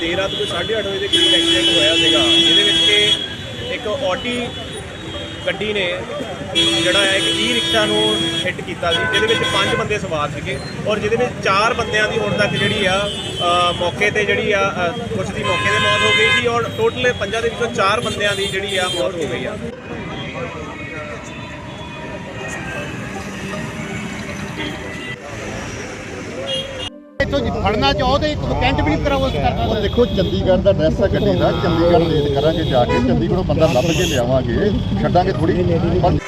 ਦੇਰ ਰਾਤ ਕੋਈ 8:30 ਵਜੇ ਦੇ ਕਰੀਬ ਐਕਸੀਡੈਂਟ ਹੋਇਆ ਸੀਗਾ ਜਿਹਦੇ ਵਿੱਚ ਕਿ ਇੱਕ ਆਡੀ ਗੱਡੀ ਨੇ ਜਿਹੜਾ ਹੈ ਇੱਕ ਈ ਰਿਕਸ਼ਾ ਨੂੰ ਹਿੱਟ ਕੀਤਾ ਸੀ ਜਿਹਦੇ ਵਿੱਚ ਪੰਜ ਬੰਦੇ ਸਵਾਰ ਸੀਗੇ ਔਰ ਜਿਹਦੇ ਵਿੱਚ ਚਾਰ ਬੰਦਿਆਂ ਦੀ ਹੁਣ ਤੱਕ ਜਿਹੜੀ ਆ ਮੌਕੇ ਤੇ ਜਿਹੜੀ ਆ ਅ, ਦੀ ਮੌਕੇ ਤੇ ਮੌਤ ਹੋ ਗਈ ਸੀ ਔਰ ਟੋਟਲ ਪੰਜਾਂ ਦੇ ਵਿੱਚੋਂ ਚਾਰ ਬੰਦਿਆਂ ਦੀ ਜਿਹੜੀ ਆ ਮੌਤ ਹੋ ਗਈ ਆ। ਇੱਥੋਂ ਜੀ ਫੜਨਾ ਚਾਹੋ ਤੇ ਇੱਕ ਕੈਂਟ ਵੀ ਨਹੀਂ ਕਰਾਓ ਕਰਨਾ ਉਹ ਦੇਖੋ, ਚੰਡੀਗੜ੍ਹ ਦਾ ਐਡਰੈਸ ਆ ਗੱਡੀ ਦਾ, ਚੰਡੀਗੜ੍ਹ ਰੇਟ ਕਰਾਂਗੇ ਜਾ ਕੇ, ਚੰਡੀਗੜ੍ਹੋਂ ਬੰਦਾ ਲੱਭ ਕੇ ਲਿਆਵਾਂਗੇ, ਛੱਡਾਂਗੇ ਥੋੜੀ ਪਰ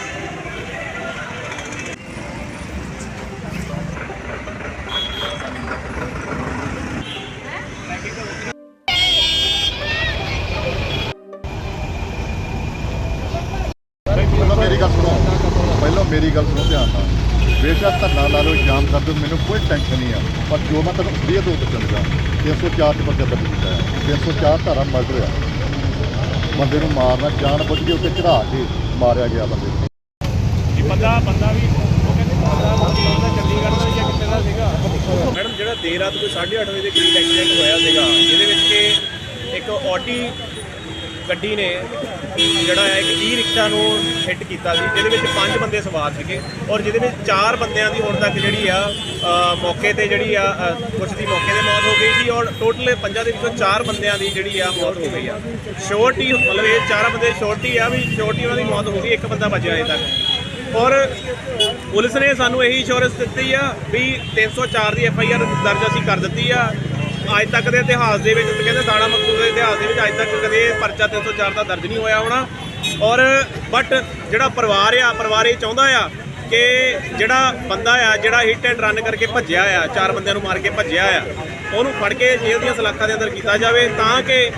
ਪਹਿਲਾਂ ਮੇਰੀ ਗੱਲ ਸੁਣੋ, ਪਹਿਲਾਂ ਮੇਰੀ ਗੱਲ ਸੁਣੋ ਧਿਆਨ ਨਾਲ। ਬੇਸ਼ੱਕ ਧਰਨਾ ਲਾ ਲਓ ਜਾਮ ਕਰ ਦਿਓ, ਮੈਨੂੰ ਕੋਈ ਟੈਨਸ਼ਨ ਨਹੀਂ ਆ। ਪਰ ਜੋ ਮੈਂ ਤੁਹਾਨੂੰ ਕਲੀਅਰ ਤੋਂ ਚੱਲਦਾ 304 ਤੇ ਪਰਚਾ ਦਰਜ ਕੀਤਾ ਹੈ। 304 ਧਾਰਾ ਮਰਡਰ ਆ ਬੰਦੇ ਨੂੰ ਮਾਰਨਾ ਜਾਣ ਬੁੱਝ ਕੇ ਉੱਤੇ ਚੜਾ ਕੇ ਮਾਰਿਆ ਗਿਆ ਬੰਦੇ ਨੂੰ। ਜੀ, ਬੰਦਾ ਬੰਦਾ ਵੀ, ਉਹ ਕਹਿੰਦੇ ਬੰਦਾ ਚੰਡੀਗੜ੍ਹ ਦਾ ਜਾਂ ਕਿੱਥੇ ਦਾ ਸੀਗਾ। ਮੈਡਮ, ਜਿਹੜਾ ਦੇਰ ਰਾਤ ਕੋਈ 8:30 ਵਜੇ ਦੇ ਕਰੀਬ ਐਕਸੀਡੈਂਟ ਹੋਇਆ ਸੀਗਾ, ਜਿਹਦੇ ਵਿੱਚ ਕਿ ਇੱਕ ਆਡੀ ਗੱਡੀ ਨੇ ਜਿਹੜਾ ਹੈ ਇੱਕ ਈ ਰਿਕਸ਼ਾ ਨੂੰ ਹਿੱਟ ਕੀਤਾ ਸੀ ਜਿਹਦੇ ਵਿੱਚ ਪੰਜ ਬੰਦੇ ਸਵਾਰ ਸੀਗੇ ਔਰ ਜਿਹਦੇ ਵਿੱਚ ਚਾਰ ਬੰਦਿਆਂ ਦੀ ਹੁਣ ਤੱਕ ਜਿਹੜੀ ਆ ਮੌਕੇ ਤੇ ਜਿਹੜੀ ਆ ਅ, ਦੀ ਮੌਕੇ ਤੇ ਮੌਤ ਹੋ ਗਈ ਸੀ ਔਰ ਟੋਟਲ ਪੰਜਾਂ ਦੇ ਵਿੱਚੋਂ ਚਾਰ ਬੰਦਿਆਂ ਦੀ ਜਿਹੜੀ ਆ ਮੌਤ ਹੋ ਗਈ ਆ। ਸ਼ੋਰਟੀ ਮਤਲਬ ਇਹ ਚਾਰਾਂ ਬੰਦੇ ਸ਼ੋਰਟੀ ਆ ਵੀ ਸ਼ੋਰਟੀ ਉਹਨਾਂ ਦੀ ਮੌਤ ਹੋ ਗਈ ਇੱਕ ਬੰਦਾ ਬਚਿਆ ਅਜੇ ਤੱਕ। ਔਰ ਪੁਲਿਸ ਨੇ ਸਾਨੂੰ ਇਹੀ ਇੰਸ਼ੋਰੈਂਸ ਦਿੱਤੀ ਆ ਵੀ 304 ਦੀ ਐਫ ਆਈ ਆਰ ਦਰਜ ਅਸੀਂ ਕਰ ਦਿੱਤੀ ਆ। ਅੱਜ ਤੱਕ ਦੇ ਇਤਿਹਾਸ ਦੇ ਵਿੱਚ ਤੇ ਕਹਿੰਦੇ ਦਾਣਾ ਮਕਤੂਬ ਦੇ ਇਤਿਹਾਸ ਦੇ ਵਿੱਚ ਅੱਜ ਤੱਕ ਕਦੇ ਇਹ ਪਰਚਾ 304 ਦਾ ਦਰਜ ਨਹੀਂ ਹੋਇਆ ਹੋਣਾ। ਔਰ ਬਟ ਜਿਹੜਾ ਪਰਿਵਾਰ ਆ, ਪਰਿਵਾਰ ਇਹ ਚਾਹੁੰਦਾ ਆ ਕਿ ਜਿਹੜਾ ਬੰਦਾ ਆ, ਜਿਹੜਾ ਹਿੱਟ ਐਂਡ ਰਨ ਕਰਕੇ ਭੱਜਿਆ ਆ, ਚਾਰ ਬੰਦਿਆਂ ਨੂੰ ਮਾਰ ਕੇ ਭੱਜਿਆ ਆ, ਉਹਨੂੰ ਫੜ ਕੇ ਜੇਲ੍ਹ ਦੀਆਂ ਸਲਾਖਾਂ ਦੇ ਅੰਦਰ ਕੀਤਾ ਜਾਵੇ ਤਾਂ ਕਿ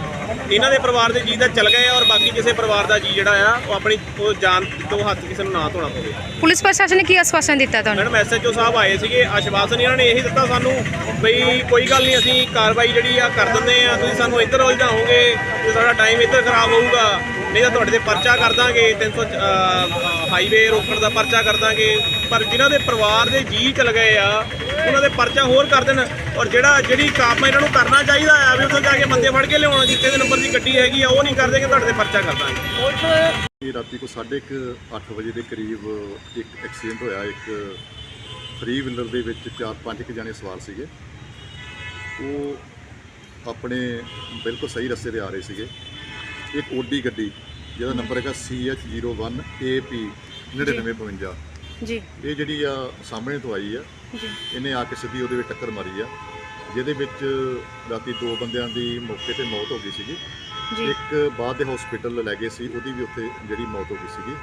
ਇਹਨਾਂ ਦੇ ਪਰਿਵਾਰ ਦੇ ਜੀ ਤਾਂ ਚਲ ਗਏ ਆ ਔਰ ਬਾਕੀ ਕਿਸੇ ਪਰਿਵਾਰ ਦਾ ਜੀ ਜਿਹੜਾ ਆ ਉਹ ਆਪਣੀ ਉਹ ਜਾਨ ਤੋਂ ਹੱਥ ਕਿਸੇ ਨੂੰ ਨਾ ਧੋਣਾ ਪਵੇ। ਪੁਲਿਸ ਪ੍ਰਸ਼ਾਸਨ ਨੇ ਕੀ ਆਸ਼ਵਾਸਨ ਦਿੱਤਾ ਤੁਹਾਨੂੰ? ਮੈਡਮ ਐਸਐਚਓ ਸਾਹਿਬ ਆਏ ਸੀਗੇ ਆਸ਼ਵਾਸਨ ਇਹਨਾਂ ਨੇ ਇਹੀ ਦਿੱਤਾ ਸਾਨੂੰ ਬਈ ਕੋਈ ਗੱਲ ਨਹੀਂ ਅਸੀਂ ਕਾਰਵਾਈ ਜਿਹੜੀ ਆ ਕਰ ਦਿੰਦੇ ਆ ਤੁਸੀਂ ਸਾਨੂੰ ਇੱਧਰ ਉਲਝਾਓਗੇ ਤੇ ਸਾਡਾ ਟਾਈਮ ਇੱਧਰ ਖਰਾਬ ਹੋਊਗਾ ਨਹੀਂ ਤਾਂ ਤੁਹਾਡੇ ਤੇ ਪਰਚਾ ਕਰ ਦਾਂਗੇ 300 ਹਾਈਵੇ ਰੋਕਣ ਦਾ ਪਰਚਾ ਕਰ ਦਾਂਗੇ। ਪਰ ਜਿਨ੍ਹਾਂ ਦੇ ਪਰਿਵਾਰ ਦੇ ਜੀ ਚਲ ਗਏ ਆ ਉਹਨਾਂ ਦੇ ਪਰਚਾ ਹੋਰ ਕਰ ਦੇਣ ਔਰ ਜਿਹੜਾ ਜਿਹੜੀ ਕੰਮ ਇਹਨਾਂ ਨੂੰ ਕਰਨਾ ਚਾਹੀਦਾ ਆ ਵੀ ਉੱਥੇ ਜਾ ਕੇ ਬੰਦੇ ਫੜ ਕੇ ਲਿਆਉਣਾ ਜਿੱਥੇ ਦੇ ਨੰਬਰ ਦੀ ਗੱਡੀ ਹੈਗੀ ਆ ਉਹ ਨਹੀਂ ਕਰਦੇ ਕਿ ਤੁਹਾਡੇ ਤੇ ਪਰਚਾ ਕਰ ਦਾਂਗੇ। ਇਹ ਰਾਤੀ ਕੋ 8:30 ਵਜੇ ਦੇ ਕਰੀਬ ਇੱਕ ਐਕਸੀਡੈਂਟ ਹੋਇਆ ਇੱਕ ਫਰੀ ਵਿਲਰ ਦੇ ਵਿੱਚ ਚਾਰ ਪੰਜ ਕੁ ਜਣੇ ਸਵਾਰ ਸੀਗੇ। ਉਹ ਆਪਣੇ ਬਿਲਕੁਲ ਸਹੀ ਰਸਤੇ ਤੇ ਆ ਰਹੇ ਸੀਗੇ। ਇੱਕ ਓਡੀ ਗੱਡੀ ਜਿਹਦਾ ਨੰਬਰ ਹੈਗਾ CH01 AP 9952 ਜੀ। ਇਹ ਜਿਹੜੀ ਆ ਸਾਹਮਣੇ ਤੋਂ ਆਈ ਆ ਜੀ। ਇਹਨੇ ਆ ਕੇ ਸਿੱਧੀ ਉਹਦੇ ਵਿੱਚ ਟੱਕਰ ਮਾਰੀ ਆ ਜਿਹਦੇ ਵਿੱਚ ਰਾਤੀ ਦੋ ਬੰਦਿਆਂ ਦੀ ਮੌਕੇ ਤੇ ਮੌਤ ਹੋ ਗਈ ਸੀਗੀ। ਜੀ। ਇੱਕ ਬਾਅਦ ਦੇ ਹਸਪੀਟਲ ਲੈ ਗਏ ਸੀ ਉਹਦੀ ਵੀ ਉੱਥੇ ਜਿਹੜੀ ਮੌਤ ਹੋ ਗਈ ਸੀਗੀ।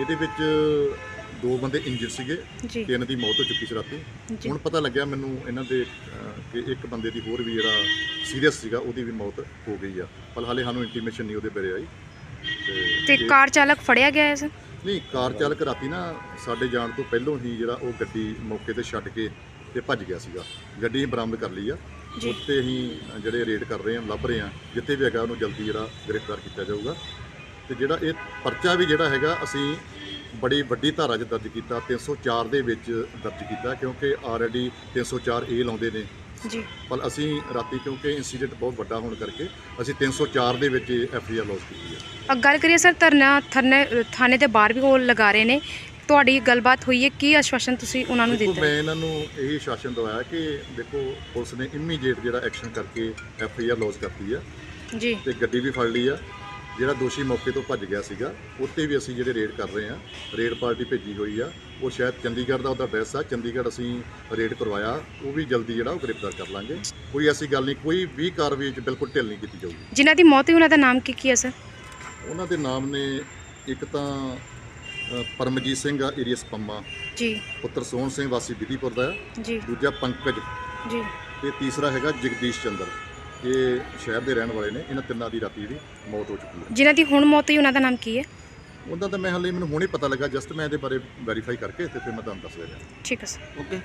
ਇਹਦੇ ਵਿੱਚ ਦੋ ਬੰਦੇ ਇੰਜਰਡ ਸੀਗੇ ਤਿੰਨ ਦੀ ਮੌਤ ਹੋ ਚੁੱਕੀ ਸੀ ਰਾਤੀ। ਹੁਣ ਪਤਾ ਲੱਗਿਆ ਮੈਨੂੰ ਇਹਨਾਂ ਦੇ ਕਿ ਇੱਕ ਬੰਦੇ ਦੀ ਹੋਰ ਵੀ ਜਿਹੜਾ ਸੀਰੀਅਸ ਸੀਗਾ ਉਹਦੀ ਵੀ ਮੌਤ ਹੋ ਗਈ ਆ। ਪਰ ਹਾਲੇ ਸਾਨੂੰ ਇੰਟੀਮੇਸ਼ਨ ਨਹੀਂ ਉਹਦੇ ਬਾਰੇ ਆਈ। ਤੇ ਕਾਰ ਚਾਲਕ ਫੜਿਆ ਗਿਆ ਹੈ ਸਰ? ਨਹੀਂ ਕਾਰ ਚਾਲਕ ਰਾਤੀ ਨਾ ਸਾਡੇ ਜਾਣ ਤੋਂ ਪਹਿਲਾਂ ਹੀ ਜਿਹੜਾ ਉਹ ਗੱਡੀ ਮੌਕੇ ਤੇ ਛੱਡ ਕੇ ਤੇ ਭੱਜ ਗਿਆ ਸੀਗਾ। ਗੱਡੀ ਅਸੀਂ ਬਰਾਮਦ ਕਰ ਲਈ ਆ। ਜੀ। ਉੱਤੇ ਅਸੀਂ ਜਿਹੜੇ ਰੇਡ ਕਰ ਰਹੇ ਹਾਂ ਲੱਭ ਰਹੇ ਹਾਂ ਜਿੱਥੇ ਵੀ ਹੈਗਾ ਉਹਨੂੰ ਜਲਦੀ ਜਿਹੜਾ ਗ੍ਰਿਫਤਾਰ ਕੀਤਾ ਜਾਊਗਾ। ਤੇ ਜਿਹੜਾ ਇਹ ਪਰਚਾ ਵੀ ਜਿਹੜਾ ਹੈਗਾ ਅਸੀਂ ਬੜੀ ਵੱਡੀ ਧਾਰਾ 'ਚ ਦਰਜ ਕੀਤਾ 304 ਦੇ ਵਿੱਚ ਦਰਜ ਕੀਤਾ ਕਿਉਂਕਿ ਆਲਰੇਡੀ 304 ਏ ਲਾਉਂਦੇ ਨੇ। ਜੀ। ਪਰ ਅਸੀਂ ਰਾਤੀ ਕਿਉਂਕਿ ਇਨਸੀਡੈਂਟ ਬਹੁਤ ਵੱਡਾ ਹੋਣ ਕਰਕੇ ਅਸੀਂ 304 ਦੇ ਵਿੱਚ ਐਫ ਆਈ ਆਰ ਲੌਸ ਕੀਤੀ ਹੈ। ਅ, ਗੱਲ ਕਰੀਏ ਸਰ ਧਰਨਾ ਥਰਨੇ ਥਾਣੇ ਦੇ ਬਾਹਰ ਵੀ ਉਹ ਲਗਾ ਰਹੇ ਨੇ। ਤੁਹਾਡੀ ਗੱਲਬਾਤ ਹੋਈ ਹੈ ਕੀ ਆਸ਼ਵਾਸਨ ਤੁਸੀਂ ਉਹਨਾਂ ਨੂੰ ਦੇਖੋ ਦਿੱਤਾ ਮੈਂ ਇਹਨਾਂ ਨੂੰ ਇਹੀ ਸ਼ਾਸਨ ਦਵਾਇਆ ਕਿ ਦੇਖੋ ਪੁਲਿਸ ਨੇ ਇਮੀਡੀਏਟ ਜਿਹੜਾ ਐਕਸ਼ਨ ਕਰਕੇ ਐਫ ਆਈ ਆਰ ਲੌਸ ਕਰਤੀ ਆ ਜੀ। ਤੇ ਗੱਡੀ ਵੀ ਫੜ ਲਈ ਆ। ਜਿਹੜਾ ਦੋਸ਼ੀ ਮੌਕੇ ਤੋਂ ਭੱਜ ਗਿਆ ਸੀਗਾ ਉੱਤੇ ਵੀ ਅਸੀਂ ਜਿਹੜੇ ਰੇਡ ਕਰ ਰਹੇ ਆ ਰੇਡ ਪਾਰਟੀ ਭੇਜੀ ਹੋਈ ਆ। ਉਹ ਸ਼ਾਇਦ ਚੰਡੀਗੜ੍ਹ ਦਾ ਉਹਦਾ ਐਡਰੈਸ ਆ ਚੰਡੀਗੜ੍ਹ ਅਸੀਂ ਰੇਡ ਕਰਵਾਇਆ ਉਹ ਵੀ ਜਲਦੀ ਜਿਹੜਾ ਉਹ ਗ੍ਰਿਫਤਾਰ ਕਰ ਲਾਂਗੇ। ਕੋਈ ਐਸੀ ਗੱਲ ਨਹੀਂ ਕੋਈ ਵੀ ਕਾਰਵਾਈ 'ਚ ਬਿਲਕੁਲ ਢਿੱਲ ਨਹੀਂ ਕੀਤੀ ਜਾਊਗੀ। ਜਿਨ੍ਹਾਂ ਦੀ ਮੌਤ ਹੋਈ ਉਹਨਾਂ ਦਾ ਨਾਮ ਕੀ ਕੀ ਹੈ ਸਰ? ਉਹਨਾਂ ਦੇ ਨਾਮ ਨੇ ਇੱਕ ਤਾਂ ਅ, ਪਰਮਜੀਤ ਸਿੰਘ ਆ ਏਰੀਅਸ ਪੰਮਾ। ਜੀ। ਪੁੱਤਰ ਸੋਹਣ ਸਿੰਘ ਵਾਸੀ ਵਿਧੀਪੁਰ ਦਾ। ਆ ਜੀ। ਦੂਜਾ ਪੰਕਜ। ਜੀ। ਤੇ ਤੀਸਰਾ ਹੈਗਾ ਜਗਦੀਸ਼ ਚੰਦਰ। ਇਹ ਸ਼ਹਿਰ ਦੇ ਰਹਿਣ ਵਾਲੇ ਨੇ ਇਹਨਾਂ ਤਿੰਨਾਂ ਦੀ ਰਾਤੀ ਜਿਹੜੀ ਮੌਤ ਹੋ ਚੁੱਕੀ ਹੈ। ਜਿਨ੍ਹਾਂ ਦੀ ਹੁਣ ਮੌਤ ਹੋਈ ਉਹਨਾਂ ਦਾ ਨਾਮ ਕੀ ਹੈ? ਉਹਦਾ ਤਾਂ ਮੈਂ ਹਾਲੇ ਮੈਨੂੰ ਹੁਣੇ ਪਤਾ ਲੱਗਾ ਜਸਟ ਮੈਂ ਇਹਦੇ ਬਾਰੇ ਵੈਰੀਫਾਈ ਕਰਕੇ ਤੇ ਫਿਰ ਮੈਂ ਤੁਹਾਨੂੰ ਦੱਸ ਦਿਆਂ ਠੀਕ ਹੈ ਸਰ